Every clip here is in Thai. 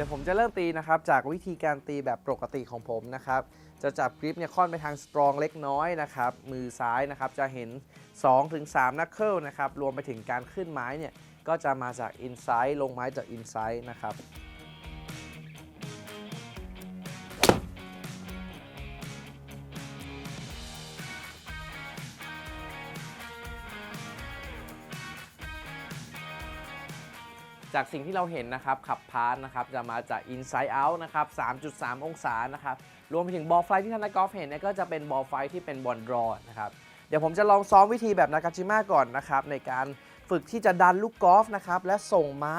ดี๋ยวผมจะเริ่มตีนะครับ จากวิธีการตีแบบปกติของผมนะครับ จะจับกริปเนี่ยค่อนไปทางสตรองเล็กน้อยนะครับ มือซ้ายนะครับจะเห็น 2-3นักเคิลนะครับ รวมไปถึงการขึ้นไม้เนี่ย ก็จะมาจากอินไซด์ลงไม้จากอินไซด์นะครับ จากสิ่งที่เราเห็นนะครับขับพาสนะครับจะมาจาก Inside Out นะครับ 3.3 องศานะครับรวมไปถึงบอลไฟที่ท่านนักกอล์ฟเห็นเนี่ยก็จะเป็นบอลไฟที่เป็นบอลดรอนะครับเดี๋ยวผมจะลองซ้อมวิธีแบบนากาจิมะก่อนนะครับในการฝึกที่จะดันลูกกอล์ฟนะครับและส่งไม้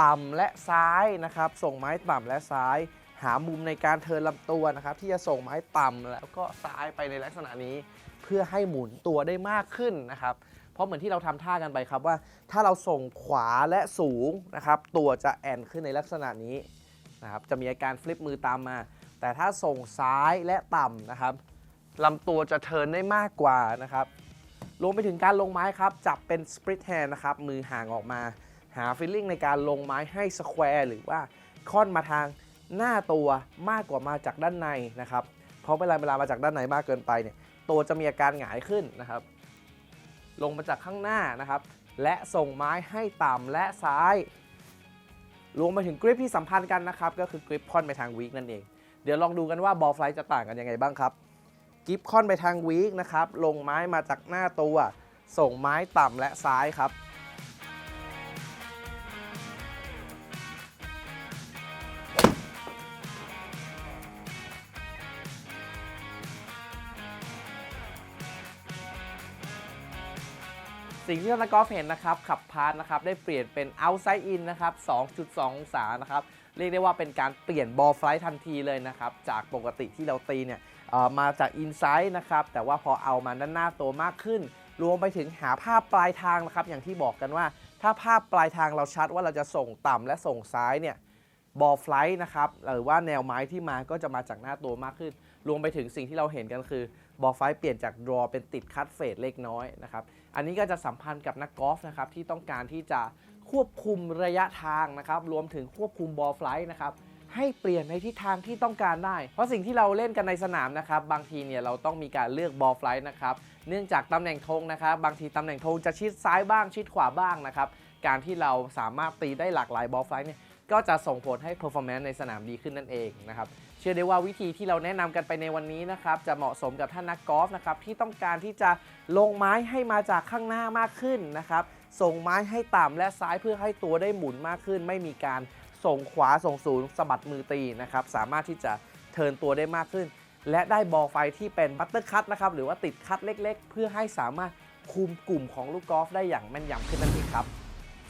ต่ำและซ้ายนะครับ ส่งไม้ต่ำและซ้าย หามุมในการเทิร์นลำตัวนะครับ ที่จะส่งไม้ต่ำแล้วก็ซ้ายไปในลักษณะนี้ เพื่อให้หมุนตัวได้มากขึ้นนะครับ ราะเหมือนที่เราทำท่ากันไปครับว่า ถ้าเราส่งขวาและสูงนะครับ ตัวจะแอนขึ้นในลักษณะนี้นะครับจะมีอาการฟลิปมือตามมา แต่ถ้าส่งซ้ายและต่ำนะครับลำตัวจะเทินได้มากกว่านะครับรวมไปถึงการลงไม้ครับ จับเป็นสปริตแฮนด์นะครับ มือห่างออกมา หาฟิลลิ่งในการลงไม้ให้สแควร์หรือว่าค่อนมาทางหน้าตัวมากกว่ามาจากด้านในนะครับ เพราะเวลาเวลามาจากด้านในมากเกินไปเนี่ยตัวจะมีอาการหงายขึ้นนะครับ ลงมาจากข้างหน้านะครับ และส่งไม้ให้ต่ำและซ้ายรวมไปถึงกริปที่สัมพันธ์กันนะครับ ก็คือกริปคอนไปทางวีคนั่นเอง เดี๋ยวลองดูกันว่าบอลไฟล์จะต่างกันยังไงบ้างครับกริปคอนไปทางวีคนะครับ ลงไม้มาจากหน้าตัว ส่งไม้ต่ำและซ้ายครับ สิ่งที่นักกอล์ฟเห็นนะครับ ขับพาสนะครับได้เปลี่ยนเป็น outside in นะครับ 2.2 องศานะครับเรียกได้ว่าเป็นการเปลี่ยนบอลไฟล์ทันทีเลยนะครับ จากปกติที่เราตีเนี่ยมาจาก inside นะครับ แต่ว่าพอเอามาด้านหน้าตัวมากขึ้น รวมไปถึงหาภาพปลายทางนะครับ อย่างที่บอกกันว่า ถ้าภาพปลายทางเราชัดว่าเราจะส่งต่ำและส่งซ้ายเนี่ย บอลไฟล์นะครับหรือว่าแนวไม้ที่มาก็จะมาจากหน้าตัวมากขึ้น รวมไปถึงสิ่งที่เราเห็นกันคือบอลไฟล์เปลี่ยนจากดรอเป็นติดคัตเฟดเล็กน้อยนะครับ อันนี้ก็จะสัมพันธ์กับนักกอล์ฟนะครับที่ต้องการที่จะควบคุมระยะทางนะครับ รวมถึงควบคุมบอลไฟล์นะครับให้เปลี่ยนในทิศทางที่ต้องการได้ เพราะสิ่งที่เราเล่นกันในสนามนะครับ บางทีเนี่ยเราต้องมีการเลือกบอลไฟล์นะครับ เนื่องจากตำแหน่งธงนะครับ บางทีตำแหน่งธงจะชิดซ้ายบ้างชิดขวาบ้างนะครับ การที่เราสามารถตีได้หลากหลายบอลไฟล์เนี่ย ก็จะส่งผลให้ performance ในสนามดีขึ้นนั่นเองนะครับ เชื่อได้ว่าวิธีที่เราแนะนำกันไปในวันนี้นะครับ จะเหมาะสมกับท่านนักกอล์ฟนะครับ ที่ต้องการที่จะลงไม้ให้มาจากข้างหน้ามากขึ้นนะครับ ส่งไม้ให้ต่ำและซ้ายเพื่อให้ตัวได้หมุนมากขึ้น ไม่มีการส่งขวาส่งศูนย์สะบัดมือตีนะครับ สามารถที่จะเทินตัวได้มากขึ้น และได้บอลไฟที่เป็นบัตเตอร์คัตนะครับ หรือว่าติดคัตเล็ก ๆ เพื่อให้สามารถคุมกลุ่มของลูกกอล์ฟได้อย่างแม่นยำขึ้นนั่นเองครับ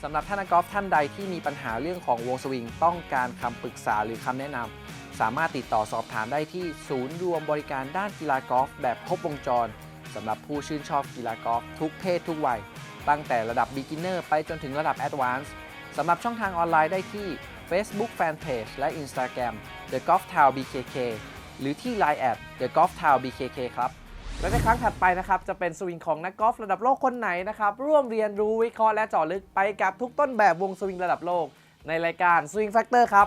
สำหรับท่านนักกอล์ฟท่านใดที่มีปัญหาเรื่องของวงสวิง ต้องการคำปรึกษาหรือคำแนะนำ สามารถติดต่อสอบถามได้ที่ศูนย์รวมบริการด้านกีฬากอล์ฟแบบครบวงจรสำหรับผู้ชื่นชอบกีฬากอล์ฟทุกเพศทุกวัย ตั้งแต่ระดับ beginner ไปจนถึงระดับ advanced สำหรับช่องทางออนไลน์ได้ที่ Facebook Fanpage และ Instagram The Golf Town BKK หรือที่ Line at The Golf Town BKK ครับ และในครั้งถัดไปนะครับจะเป็นสวิงของนักกอล์ฟระดับโลกคนไหนนะครับร่วมเรียนรู้วิเคราะห์และเจาะลึกไปกับทุกต้นแบบวงสวิงระดับโลก ในรายการสวิงแฟกเตอร์ครับ